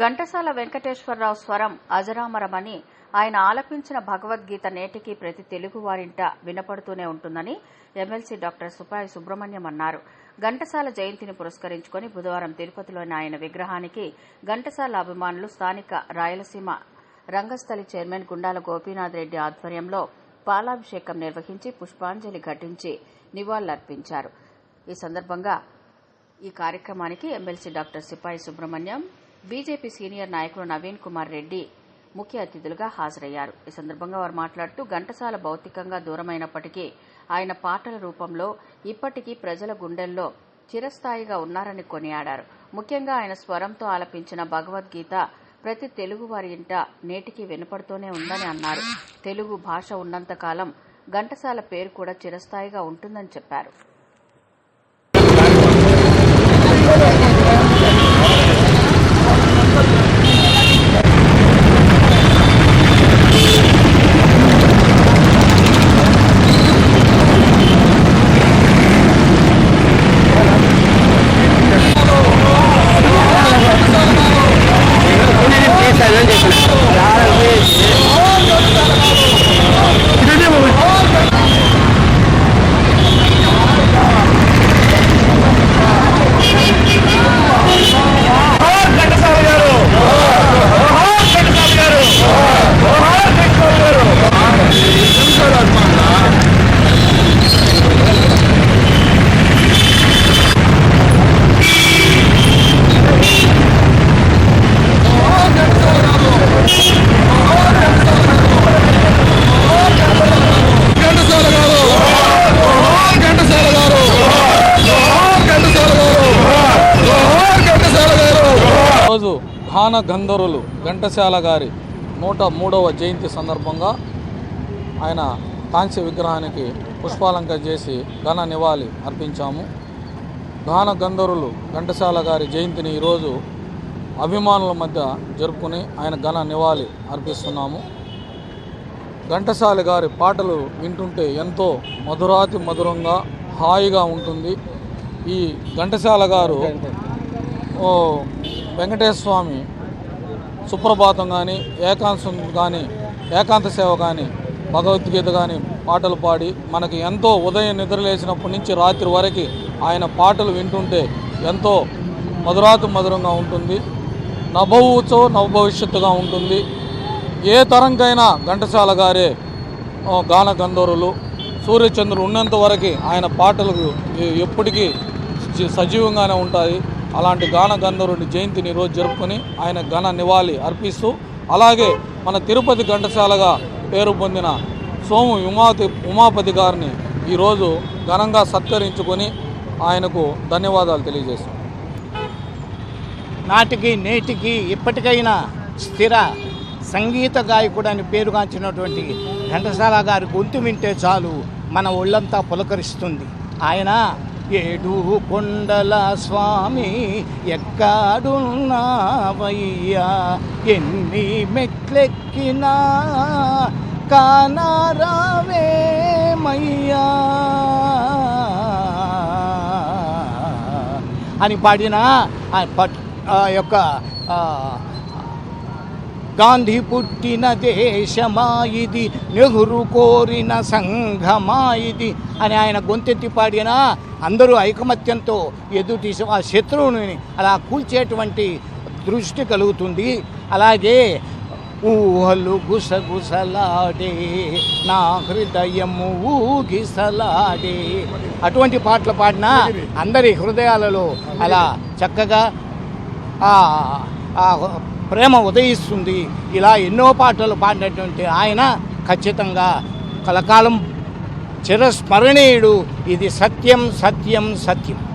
ఘంటసాల వెంకటేశ్వరరావు స్వరం అజరామరమని ఆయన ఆలపించిన భగవద్గీత నేటికి ప్రతి తెలుగువారింట వినపడుతూనే ఉంటుందని ఎమ్మెల్సీ డాక్టర్ సుపాయి సుబ్రహ్మణ్యం అన్నారు. ఘంటసాల జయంతిని పురస్కరించుకుని బుధవారం తిరుపతిలోని ఆయన విగ్రహానికి ఘంటసాల అభిమానులు స్థానిక రాయలసీమ రంగస్థలి చైర్మన్ గుండాల గోపీనాథ్ రెడ్డి ఆధ్వర్యంలో పాలాభిషేకం నిర్వహించి పుష్పాంజలి ఘటించి నివాళులర్పించారు. ఈ సందర్భంగా ఈ కార్యక్రమానికి ఎమ్మెల్సీ డాక్టర్ సిపాయి సుబ్రహ్మణ్యం బీజేపీ సీనియర్ నాయకులు నవీన్ కుమార్ రెడ్డి ముఖ్య అతిథులుగా హాజరయ్యారు. ఈ సందర్భంగా వారు మాట్లాడుతూ ఘంటసాల భౌతికంగా దూరమైనప్పటికీ ఆయన పాటల రూపంలో ఇప్పటికీ ప్రజల గుండెల్లో చిరస్థాయిగా ఉన్నారని కొనియాడారు. ముఖ్యంగా ఆయన స్వరంతో ఆలపించిన భగవద్గీత ప్రతి తెలుగు వారి ఇంట నేటికి వినపడుతూనే ఉందని అన్నారు. తెలుగు భాష ఉన్నంతకాలం ఘంటసాల పేరు కూడా చిరస్థాయిగా ఉంటుందని చెప్పారు. ఘాన గంధర్వులు ఘంటసాల గారి నూట మూడవ జయంతి సందర్భంగా ఆయన కాంస్య విగ్రహానికి పుష్పాలంకరణ చేసి ఘన నివాళి అర్పించాము. ఘాన గంధర్వులు ఘంటసాల గారి జయంతిని ఈరోజు అభిమానుల మధ్య జరుపుకుని ఆయన ఘన నివాళి అర్పిస్తున్నాము. ఘంటసాల గారి పాటలు వింటుంటే ఎంతో మధురాతి మధురంగా హాయిగా ఉంటుంది. ఈ ఘంటసాల గారు ఓ వెంకటేశ్వర స్వామి సుప్రభాతం కానీ ఏకాంతం కానీ ఏకాంత సేవ కానీ భగవద్గీత కానీ పాటలు పాడి మనకి ఎంతో ఉదయం నిద్రలేసినప్పటి నుంచి రాత్రి వరకు ఆయన పాటలు వింటుంటే ఎంతో మధురాతి మధురంగా ఉంటుంది. నభవుచో నవభవిష్యత్తుగా ఉంటుంది. ఏ తరంకైనా ఘంటసాల గారే గాన గంధర్వులు సూర్యచంద్రులు ఉన్నంత వరకు ఆయన పాటలు ఎప్పటికీ సజీవంగానే ఉంటాయి. అలాంటి గాన గంధర్వుని జయంతిని ఈరోజు జరుపుకొని ఆయన ఘన నివాళి అర్పిస్తూ అలాగే మన తిరుపతి ఘంటసాలగా పేరు పొందిన సోము ఉమాతి ఉమాపతి గారిని ఈరోజు ఘనంగా సత్కరించుకొని ఆయనకు ధన్యవాదాలు తెలియజేశాం నాటికి నేటికి ఇప్పటికైనా స్థిర సంగీత గాయకుడు అని పేరుగాంచినటువంటి ఘంటసాల గారి గొంతు వింటే చాలు మన ఒళ్ళంతా పులకరిస్తుంది. ఆయన ఏడు కొండల స్వామి ఎక్కడున్నావయ్యా ఎన్ని మెట్లెక్కినా కానారావేమయ్యా. అని పాడిన ఆ ఆ యొక్క గాంధీ పుట్టిన దేశమా ఇది నెహ్రూ కోరిన సంఘమా ఇది అని ఆయన గొంతెత్తి పాడిన అందరూ ఐకమత్యంతో ఎదుటి ఆ శత్రువుని అలా కూల్చేటువంటి దృష్టి కలుగుతుంది. అలాగే ఊహలు గుసగుసలాడే నా హృదయము ఊగిసలాడే అటువంటి పాటలు పాడినా అందరి హృదయాలలో అలా చక్కగా ఆ ఆ ప్రేమ ఉదయిస్తుంది. ఇలా ఎన్నో పాటలు పాడినటువంటి ఆయన ఖచ్చితంగా కలకాలం చిరస్మరణీయుడు. ఇది సత్యం సత్యం సత్యం.